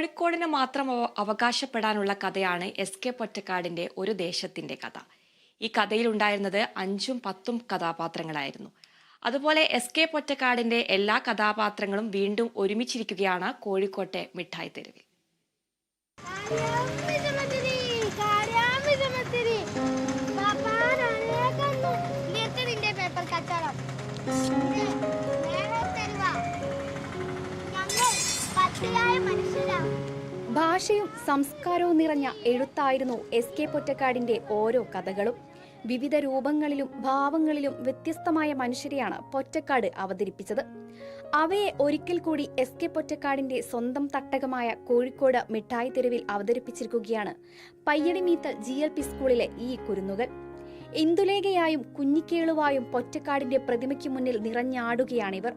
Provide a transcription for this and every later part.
കോഴിക്കോടിന് മാത്രം അവകാശപ്പെടാനുള്ള കഥയാണ് S K പൊറ്റക്കാടിന്റെ ഒരു ദേശത്തിന്റെ കഥ. ഈ കഥയിൽ ഉണ്ടായിരുന്നത് അഞ്ചും പത്തും കഥാപാത്രങ്ങളായിരുന്നു. അതുപോലെ എസ് കെ പൊറ്റക്കാടിന്റെ എല്ലാ കഥാപാത്രങ്ങളും വീണ്ടും ഒരുമിച്ചിരിക്കുകയാണ് കോഴിക്കോട്ടെ മിഠായി തെരുവിൽ. പേപ്പർ മത്തിരി, ഭാഷയും സംസ്കാരവും നിറഞ്ഞ എഴുത്തായിരുന്നു എസ് കെ പൊറ്റക്കാടിന്റെ ഓരോ കഥകളും. വിവിധ രൂപങ്ങളിലും ഭാവങ്ങളിലും വ്യത്യസ്തമായ മനുഷ്യരെയാണ് പൊറ്റക്കാട് അവതരിപ്പിച്ചത്. അവയെ ഒരിക്കൽ കൂടി എസ് കെ പൊറ്റക്കാടിന്റെ സ്വന്തം തട്ടകമായ കോഴിക്കോട് മിഠായി തെരുവിൽ അവതരിപ്പിച്ചിരിക്കുകയാണ് പയ്യടിമീത്ത് ജി എൽ പി സ്കൂളിലെ ഈ കുരുന്നുകൾ. ഇന്ദുലേഖയായും കുഞ്ഞിക്കേളുവായും പൊറ്റക്കാടിന്റെ പ്രതിമയ്ക്ക് മുന്നിൽ നിറഞ്ഞാടുകയാണിവർ.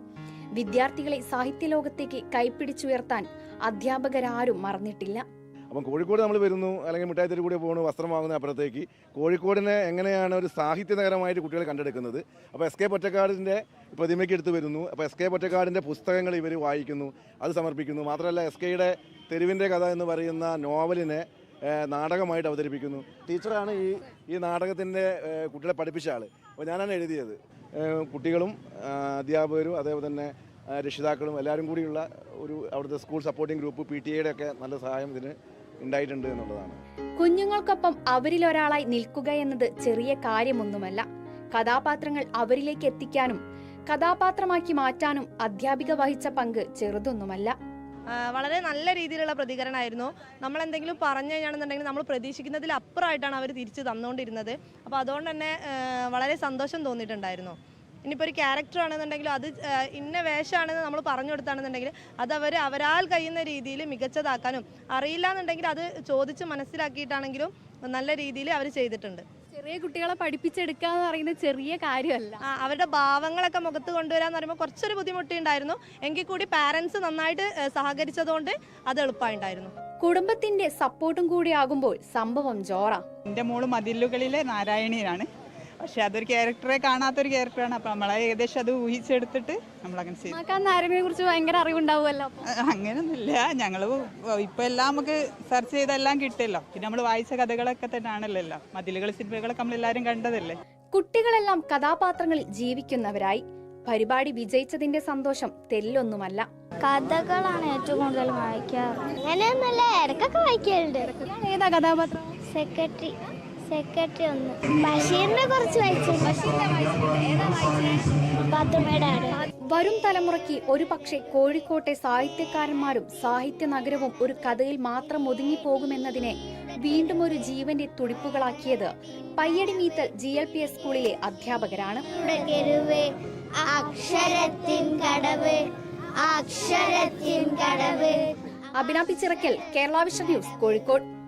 വിദ്യാർത്ഥികളെ സാഹിത്യ സാഹിത്യലോകത്തേക്ക് കൈപ്പിടിച്ചുയർത്താൻ അധ്യാപകരാരും മറന്നിട്ടില്ല. അപ്പം കോഴിക്കോട് നമ്മൾ വരുന്നു അല്ലെങ്കിൽ മിഠായി കൂടി പോകുന്നു വസ്ത്രം വാങ്ങുന്ന അപ്പുറത്തേക്ക്. കോഴിക്കോടിനെ എങ്ങനെയാണ് ഒരു സാഹിത്യ നഗരമായിട്ട് കുട്ടികൾ കണ്ടെടുക്കുന്നത്? അപ്പോൾ എസ് കെ പൊറ്റക്കാടിന്റെ പ്രതിമയ്ക്ക് എടുത്ത് വരുന്നു. അപ്പോൾ എസ് കെ പൊറ്റക്കാടിന്റെ പുസ്തകങ്ങൾ ഇവർ വായിക്കുന്നു അത് സമർപ്പിക്കുന്നു. മാത്രമല്ല എസ് കെയുടെ തെരുവിന്റെ കഥ എന്ന് പറയുന്ന നോവലിനെ നാടകമായിട്ട് അവതരിപ്പിക്കുന്നു. ടീച്ചറാണ് ഈ ഈ നാടകത്തിന്റെ കുട്ടികളെ പഠിപ്പിച്ച ആൾ അപ്പോൾ ഞാനാണ് എഴുതിയത്. കുട്ടികളും അധ്യാപകരും അതേപോലെ തന്നെ രക്ഷിതാക്കളും എല്ലാവരും കൂടിയുള്ള ഒരു അവിടുത്തെ school supporting group P T എയുടെ ഒക്കെ നല്ല സഹായം ഇതിന് ഉണ്ടായിട്ടുണ്ട് എന്നുള്ളതാണ്. കുഞ്ഞുങ്ങൾക്കൊപ്പം അവരിൽ ഒരാളായി നിൽക്കുക എന്നത് ചെറിയ കാര്യമൊന്നുമല്ല. കഥാപാത്രങ്ങൾ അവരിലേക്ക് എത്തിക്കാനും കഥാപാത്രമാക്കി മാറ്റാനും അധ്യാപിക വഹിച്ച പങ്ക് ചെറുതൊന്നുമല്ല. വളരെ നല്ല രീതിയിലുള്ള പ്രതികരണമായിരുന്നു. നമ്മൾ എന്തെങ്കിലും പറഞ്ഞു കഴിഞ്ഞാണെന്നുണ്ടെങ്കിൽ നമ്മൾ പ്രതീക്ഷിക്കുന്നതിൽ അപ്പുറമായിട്ടാണ് അവർ തിരിച്ച് തന്നുകൊണ്ടിരുന്നത് അപ്പോൾ അതുകൊണ്ട് തന്നെ വളരെ സന്തോഷം തോന്നിയിട്ടുണ്ടായിരുന്നു. ഇനിയിപ്പോൾ ഒരു ക്യാരക്ടർ ആണെന്നുണ്ടെങ്കിലും അത് ഇന്ന വേഷമാണെന്ന് നമ്മൾ പറഞ്ഞു കൊടുത്താണെന്നുണ്ടെങ്കിൽ അത് അവർ അവരാൽ കഴിയുന്ന രീതിയിൽ മികച്ചതാക്കാനും അറിയില്ല എന്നുണ്ടെങ്കിൽ അത് ചോദിച്ച് മനസ്സിലാക്കിയിട്ടാണെങ്കിലും നല്ല രീതിയിൽ അവർ ചെയ്തിട്ടുണ്ട്. ചെറിയ കുട്ടികളെ പഠിപ്പിച്ചെടുക്കുക എന്ന് പറയുന്നത് ചെറിയ കാര്യമല്ല. ആ, അവരുടെ ഭാവങ്ങളൊക്കെ മുഖത്ത് കൊണ്ടുവരാന്ന് പറയുമ്പോൾ കുറച്ചൊരു ബുദ്ധിമുട്ടുണ്ടായിരുന്നു. എങ്കിൽ കൂടി പാരൻസ് നന്നായിട്ട് സഹകരിച്ചതുകൊണ്ട് അത് എളുപ്പമായിട്ടുണ്ടായിരുന്നു കുടുംബത്തിന്റെ സപ്പോർട്ടും കൂടി ആകുമ്പോൾ സംഭവം ജോറ. എന്റെ മോൾ മതിലുകളിലെ നാരായണിയാണ് പക്ഷെ അതൊരു ക്യാരക്ടറെ കാണാത്തൊരു ക്യാരക്ടറാണ്. അപ്പം നമ്മളെ ഏകദേശം അത് ഊഹിച്ചെടുത്തിട്ട് നമ്മളങ്ങനെ ചെയ്യും നാരങ്ങയെ കുറിച്ച് ഭയങ്കര അറിവുണ്ടാവുമല്ലോ അ- അങ്ങനൊന്നുമില്ല. ഞങ്ങൾ ഇപ്പൊ എല്ലാം നമുക്ക് സെർച്ച് ചെയ്തെല്ലാം കിട്ടുമല്ലോ പിന്നെ നമ്മൾ വായിച്ച കഥകളൊക്കെ തന്നെ ആണല്ലോ മതിലുകൾ സിനിമകളൊക്കെ എല്ലാരും കണ്ടതല്ലേ? കുട്ടികളെല്ലാം കഥാപാത്രങ്ങളിൽ ജീവിക്കുന്നവരായി. പരിപാടി വിജയിച്ചതിന്റെ സന്തോഷം തെല്ലൊന്നുമല്ല. കഥകളാണ് ഏറ്റവും കൂടുതൽ വായിക്കാറ്. ഇടക്കൊക്കെ വായിക്കാറുണ്ട് ഏതാ കഥാപാത്രം? സെക്രട്ടറി. സെക്രട്ടറി ഒന്ന്. ബഷീറിനെ കുറച്ച് വായിച്ചു. വരും തലമുറയ്ക്ക് ഒരു പക്ഷേ കോഴിക്കോട്ടെ സാഹിത്യകാരന്മാരും സാഹിത്യ നഗരവും ഒരു കഥയിൽ മാത്രം ഒതുങ്ങിപ്പോകുമെന്നതിനെ വീണ്ടും ഒരു ജീവന്റെ തുടിപ്പുകളാക്കിയത് Payyadi Meethal G L P S സ്കൂളിലെ അധ്യാപകരാണ്. അക്ഷരത്തിൻ കടവ് അക്ഷരത്തിൻ കടവ്. അഭിനാപി ചിറക്കൽ കേരള വിഷൻ ന്യൂസ് കോഴിക്കോട്.